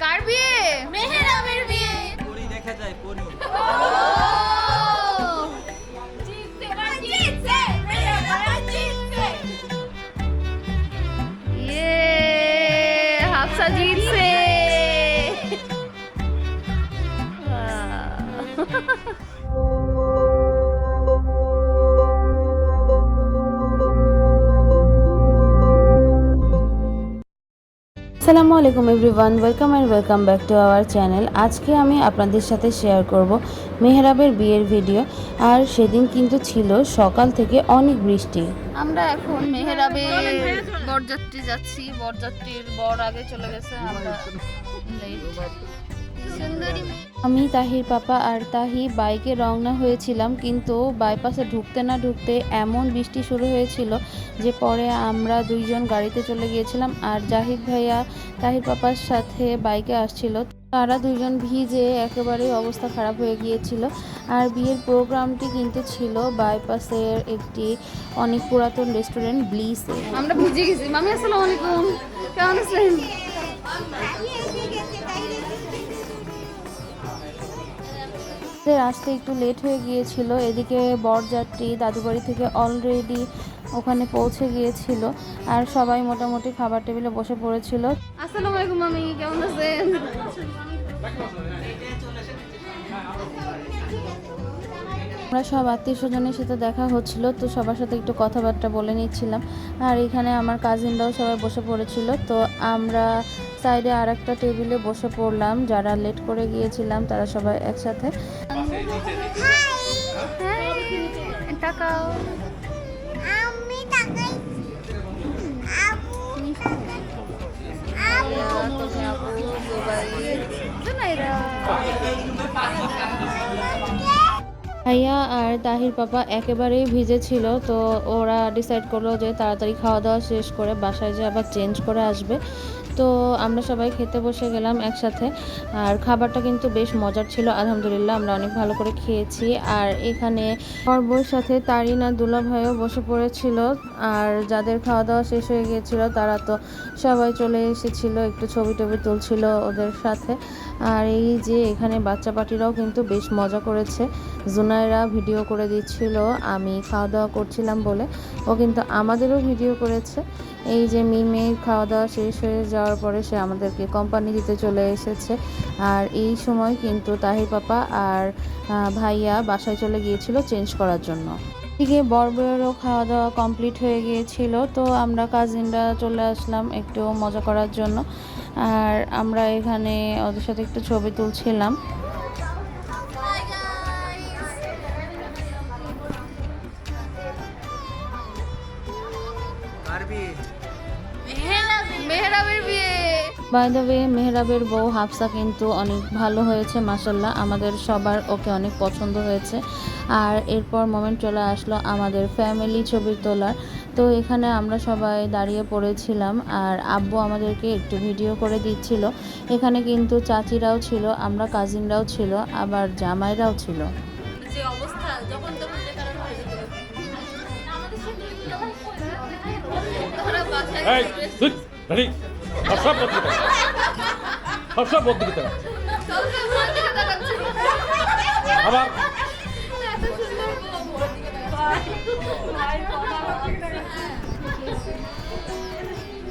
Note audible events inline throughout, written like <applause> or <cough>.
কার বিয়ে? মেহেরামের বিয়ে। পরি দেখা যায় পরি। আসসালামু আলাইকুম everyone welcome and welcome back to our channel. আজকে আমি আপনাদের সাথে শেয়ার করব মেহরাবের বিয়ের ভিডিও আর সেদিন কিন্তু ছিল সকাল থেকে অনেক বৃষ্টি। আমরা এখন মেহরাবে বরযাত্রী যাচ্ছি। বরযাত্রীর বর আগে চলে গেছে আমরা। আমি তাহির পাপা আর তাহি বাইকে রওনা হয়েছিলাম কিন্তু বাইপাসে ঢুকতে না ঢুকতে এমন বৃষ্টি শুরু হয়েছিল যে পরে আমরা দুইজন গাড়িতে চলে গিয়েছিলাম আর জাহিদ ভাইয়া তাহির পাপার সাথে বাইকে আসছিল। তারা দুজন ভিজে একেবারে অবস্থা খারাপ হয়ে গিয়েছিল আর বিয়ের প্রোগ্রামটি কিন্তু ছিল বাইপাসের একটি অনেক পুরাতন রেস্টুরেন্ট ব্লিসে আমরা ভিজে গেছি। মামি আসসালামু আলাইকুম। কেমন আছেন? আমাদের আসতে একটু লেট হয়ে গিয়েছিল। এদিকে বরযাত্রী দাদুবাড়ি থেকে অলরেডি ওখানে পৌঁছে গিয়েছিল আর সবাই মোটামুটি খাবার টেবিলে বসে পড়েছিল। আসসালামু আলাইকুম মামি কেমন আছেন? আমরা সব আত্মীয় স্বজনের সাথে দেখা হচ্ছিল তো সবার সাথে একটু কথাবার্তা বলে নিচ্ছিলাম। আর এখানে আমার কাজিনরাও সবাই বসে পড়েছিল তো আমরা সাইডে আর একটা টেবিলে বসে পড়লাম। যারা লেট করে গিয়েছিলাম তারা সবাই একসাথে। জুনাইরা ভাইয়া আর তাহির পাপা একেবারেই ভিজে ছিল, তো ওরা ডিসাইড করল যে তাড়াতাড়ি খাওয়া দাওয়া শেষ করে বাসায় যে আবার চেঞ্জ করে আসবে। তো আমরা সবাই খেতে বসে গেলাম একসাথে। আর খাবারটা কিন্তু বেশ মজার ছিল, আলহামদুলিল্লাহ আমরা অনেক ভালো করে খেয়েছি। আর এখানে পর্বর সাথে তারিনা দুলা ভাইও বসে পড়েছিল। আর যাদের খাওয়া দাওয়া শেষ হয়ে গিয়েছিল, তারা তো সবাই চলে এসেছিল, একটু ছবি টবি তুলছিল ওদের সাথে। আর এই যে এখানে বাচ্চা পাটিরাও কিন্তু বেশ মজা করেছে। জুনাইরা ভিডিও করে দিচ্ছিল, আমি খাওয়া দাওয়া করছিলাম বলে। ও কিন্তু আমাদেরও ভিডিও করেছে। এই যে মিমে খাওয়া দাওয়া শেষ হয়ে যাওয়ার পরে সে আমাদেরকে কোম্পানি দিতে চলে এসেছে। আর এই সময় কিন্তু তাহির পাপা আর ভাইয়া বাসায় চলে গিয়েছিল চেঞ্জ করার জন্য। এদিকে বরবরেরও খাওয়া দাওয়া কমপ্লিট হয়ে গিয়েছিল। তো আমরা কাজিনরা চলে আসলাম একটু মজা করার জন্য। আর আমরা এখানে ওদের সাথে একটু ছবি তুলছিলাম। বাই দ্য ওয়ে মেহরাবের বউ হাফসা কিন্তু অনেক ভালো হয়েছে মাসাল্লাহ আমাদের সবার ওকে অনেক পছন্দ হয়েছে। আর এরপর মোমেন্ট চলে আসলো আমাদের ফ্যামিলি ছবি তোলার। তো এখানে আমরা সবাই দাঁড়িয়ে পড়েছিলাম আর আব্বু আমাদেরকে একটু ভিডিও করে দিচ্ছিল। এখানে কিন্তু চাচিরাও ছিল আমরা কাজিনরাও ছিল আবার জামাইরাও ছিল। যে অবস্থা যখন তখন তোরা সব সব বদলিতে আবার।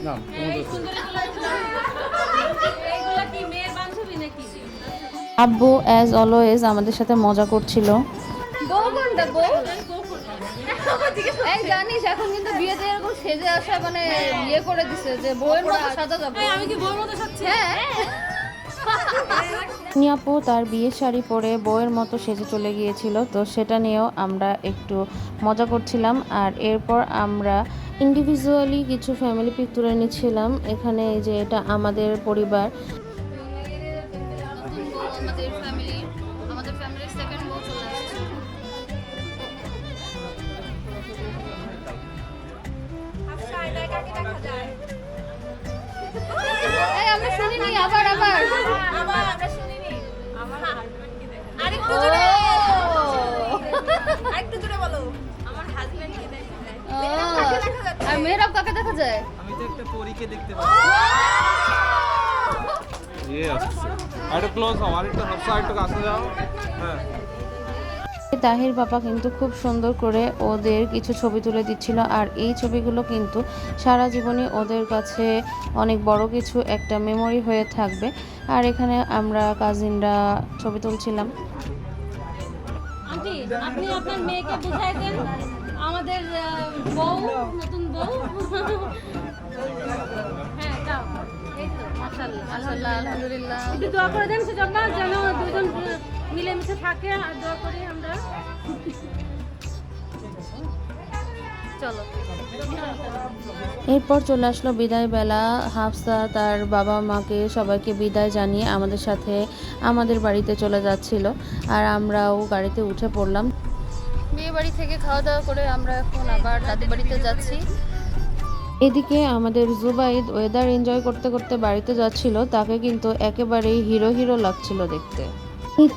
না আব্বু অ্যাজ অলওয়েজ আমাদের সাথে মজা করছিল জানিস এখন কিন্তু বিয়েতে এরকম সেজে আসা মানে বিয়ে করে দিছে যে বউয়ের মতো সাজা যাবে। আমি কি বউর মতো সাচ্ছি হ্যাঁ। আপু তার বিয়ের শাড়ি পরে বউয়ের মতো সেজে চলে গিয়েছিল তো সেটা নিয়েও আমরা একটু মজা করছিলাম। আর এরপর আমরা ইন্ডিভিজুয়ালি কিছু ফ্যামিলি পিক তুলে নিচ্ছিলাম এখানে এই যে এটা আমাদের পরিবার। আমরা শুনিনি আবার আবার। আবার আমরা শুনিনি। আমার হাজবেন্ডকে দেখা আরেকটু জোরে আরেকটু জোরে বলো। আমার হাজবেন্ডকে দেখা যায়? আর মেহরাব কাকে দেখা যায়? আমি তো একটা পরীকে দেখতে পাচ্ছি। ইয়ে আসছে আর একটু ক্লোজ হও আর একটু হাফসা একটু কাছে যাও। হ্যাঁ। তাহির বাবা কিন্তু খুব সুন্দর করে ওদের কিছু ছবি তুলে দিচ্ছিল, আর এই ছবিগুলো কিন্তু সারা জীবনই ওদের কাছে অনেক বড় কিছু একটা মেমোরি হয়ে থাকবে। আর এখানে আমরা কাজিনরা ছবি তুলছিলাম। আমাদের বউ, নতুন বউ। হ্যাঁ আলহামদুলিল্লাহ। একটু দোয়া করে দেন সুজন্য যেন দুজন মিলেমিশে থাকে আর দোয়া করি আমরা চলো। এরপর চলে আসলো বিদায় বেলা। হাফসা তার বাবা মাকে সবাইকে বিদায় জানিয়ে আমাদের সাথে আমাদের বাড়িতে চলে যাচ্ছিল আর আমরাও গাড়িতে উঠে পড়লাম। বিয়ে বাড়ি থেকে খাওয়া দাওয়া করে আমরা এখন আবার দাদু বাড়িতে যাচ্ছি। এদিকে আমাদের জুবাইদ ওয়েদার এনজয় করতে করতে বাড়িতে যাচ্ছিল তাকে কিন্তু একেবারেই হিরো হিরো লাগছিল দেখতে।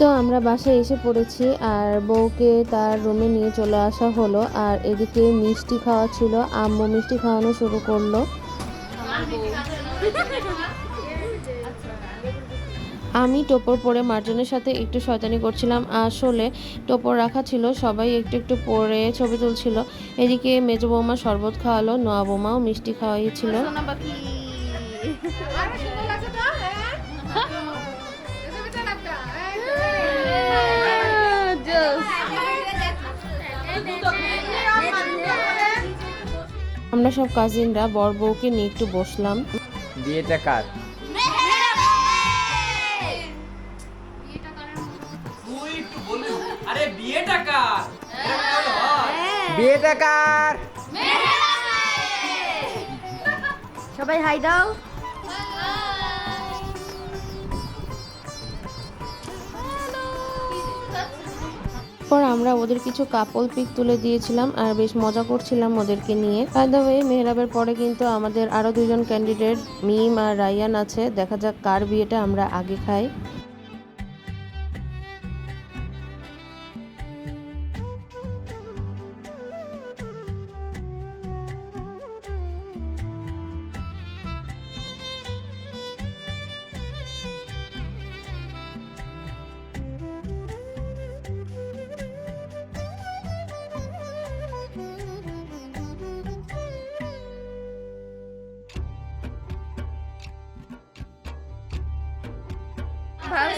তো আমরা বাসায় এসে পড়েছি আর বউকে তার রুমে নিয়ে চলে আসা হলো আর এদিকে মিষ্টি খাওয়া ছিল, আম্মু মিষ্টি খাওয়ানো শুরু করল। আমি টোপর পরে মার্জনের সাথে একটু শয়তানি করছিলাম। আসলে টোপর রাখা ছিল, সবাই একটু একটু পরে ছবি তুলছিল। এদিকে মেজ বৌমা শরবত খাওয়ালো, নোয়া বৌমাও মিষ্টি খাওয়াইছিল। আমরা সব কাজিনরা বর বউকে নিয়ে একটু বসলাম। বিয়েটা কার আরে বিয়েটা কার? বিয়েটা কার? সবাই হাই দাও। পর আমরা ওদের কিছু কাপল পিক তুলে দিয়েছিলাম আর বেশ মজা করছিলাম ওদেরকে নিয়ে। বাই দ্য ওয়ে মেহরাবের পরে কিন্তু আমাদের আরও দুজন ক্যান্ডিডেট মিম আর রায়ান আছে। দেখা যাক কার বিয়েটা আমরা আগে খাই।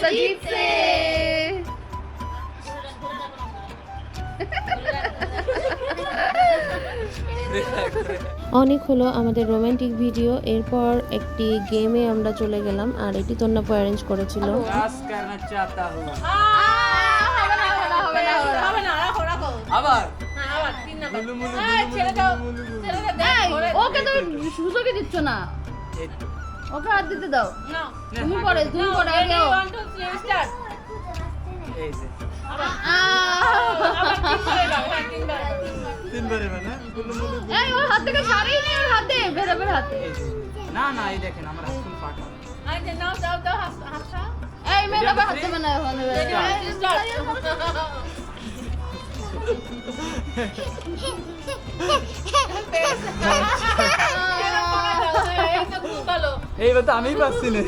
জিতছে অনেক হলো আমাদের রোমান্টিক ভিডিও এরপর একটি গেমে আমরা চলে গেলাম আর এটি তন্নাপু অ্যারেঞ্জ করেছিল আবার হ্যাঁ ওকে তো সুযোগই দিচ্ছ না। ওকে হাত দিতে দাও নাও। তুমি পরে তুমি পরে আগে. এই যে তিনবারে হ্যাঁ, মানে ওর হাত থেকে ছাড়েই নি ওর হাতে বেরোবের হাতে। না না এই দেখেন আমার স্কুল পাঠা এই যে, নাও, দাও, দাও, হাত-। এই হাতে বানায় এইবার তো আমিই পাচ্ছি না।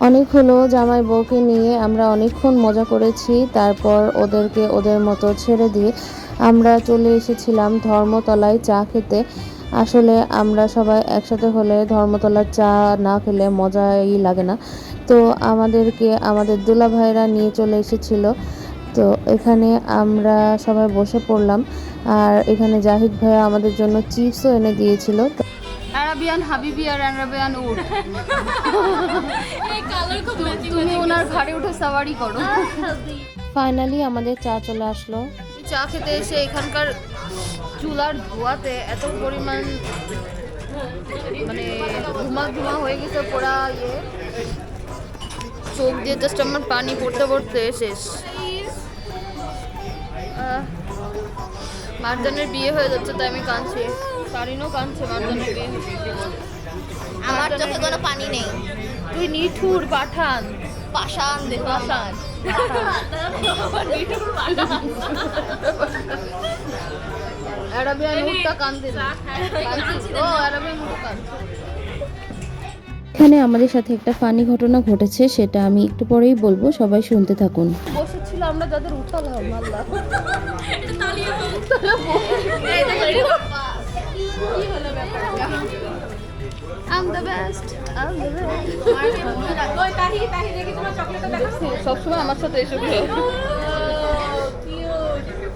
অনেক হলো জামাই বউকে নিয়ে আমরা অনেকক্ষণ মজা করেছি তারপর ওদেরকে ওদের মতো ছেড়ে দিয়ে আমরা চলে এসেছিলাম ধর্মতলায় চা খেতে আসলে আমরা সবাই একসাথে হলে ধর্মতলার চা না খেলে মজাই লাগে না। তো আমাদেরকে আমাদের দুলা ভাইরা নিয়ে চলে এসেছিল। তো এখানে আমরা সবাই বসে পড়লাম। আর এখানে জাহিদ ভাইয়া আমাদের জন্য চিপসও এনে দিয়েছিল। আরাবিয়ান হাবিবি আর আরাবিয়ান উট। এই কালার খুব ম্যাচিং তুমি ওনার ঘাড়ে উঠে সাওয়ারি করো। ফাইনালি আমাদের চা চলে আসলো। চা খেতে এসে এখানকার চুলার ধোয়াতে এত পরিমাণ মানে ধুমা ধুমা হয়ে গেছে পোড়া ইয়ে। চোখ দিয়ে জাস্ট আমার পানি পড়তে পড়তে শেষ। মারজানের বিয়ে হয়ে যাচ্ছে তাই আমি কাঁদছি। সারিনও কাঁদছে মারজানের বিয়ে। আমার চোখে কোনো পানি নেই। তুই নিঠুর পাঠান। পাষাণ দে পাষাণ। অ্যারাবিয়ান উটটা <laughs> এখানে আমাদের সাথে একটা ফানি ঘটনা ঘটেছে সেটা আমি একটু পরেই বলব সবাই শুনতে থাকুন। বসেছিল আমরা যাদের best. I'm the best. ওই তাহি তাহি দেখি তোমার চকলেটটা দেখাচ্ছি সবসময় আমার সাথে এসে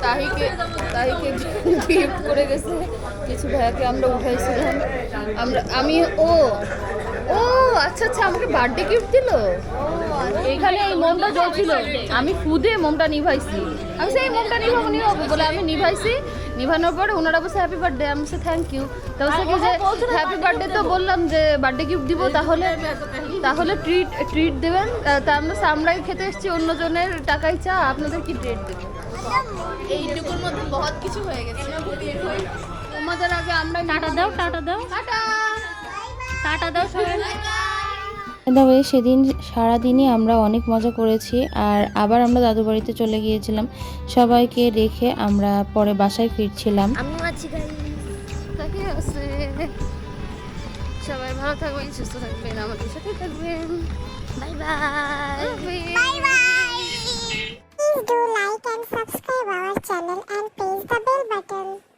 তাহিকে তাহিকে গিফট করে গেছে। কিছু ভাইয়াকে আমরা উঠাইছিলাম। আমরা, আমি, ও ও আচ্ছা আচ্ছা আমাকে বার্থডে গিফট দিল? এখানে এই মোমটা জ্বলছিল। আমি খুদে মোমটা নিভাইছি। আমি সেই মোমটা নিভাবো নিভাবো বলে আমি নিভাইছি। নিভানোর পরে ওনারা বসে হ্যাপি বার্থডে আমি সে থ্যাংক ইউ তো বলছে কি যে হ্যাপি বার্থডে তো বললাম যে বার্থডে গিফট দিব, তাহলে তাহলে ট্রিট ট্রিট দেবেন। তা আমরা আমরাই খেতে এসেছি অন্যজনের টাকাই চা, আপনাদের কি ট্রিট দেবেন? এইটুকুর মধ্যে বহুত কিছু হয়ে গেছে। তোমাদের আগে আমরা টাটা দাও টাটা দাও। টাটা। টাটা দাও সবাই। তবে সেদিন সারাদিনই আমরা অনেক মজা করেছি আর আবার আমরা দাদু বাড়িতে চলে গিয়েছিলাম। সবাইকে রেখে আমরা পরে বাসায় ফিরছিলাম। আমি আছি গাই তাকে আছে সবাই ভালো থাকবেন সুস্থ থাকবেন আমাদের সাথে থাকবেন। Bye bye. Bye bye. Please do like and subscribe our channel and press the bell button.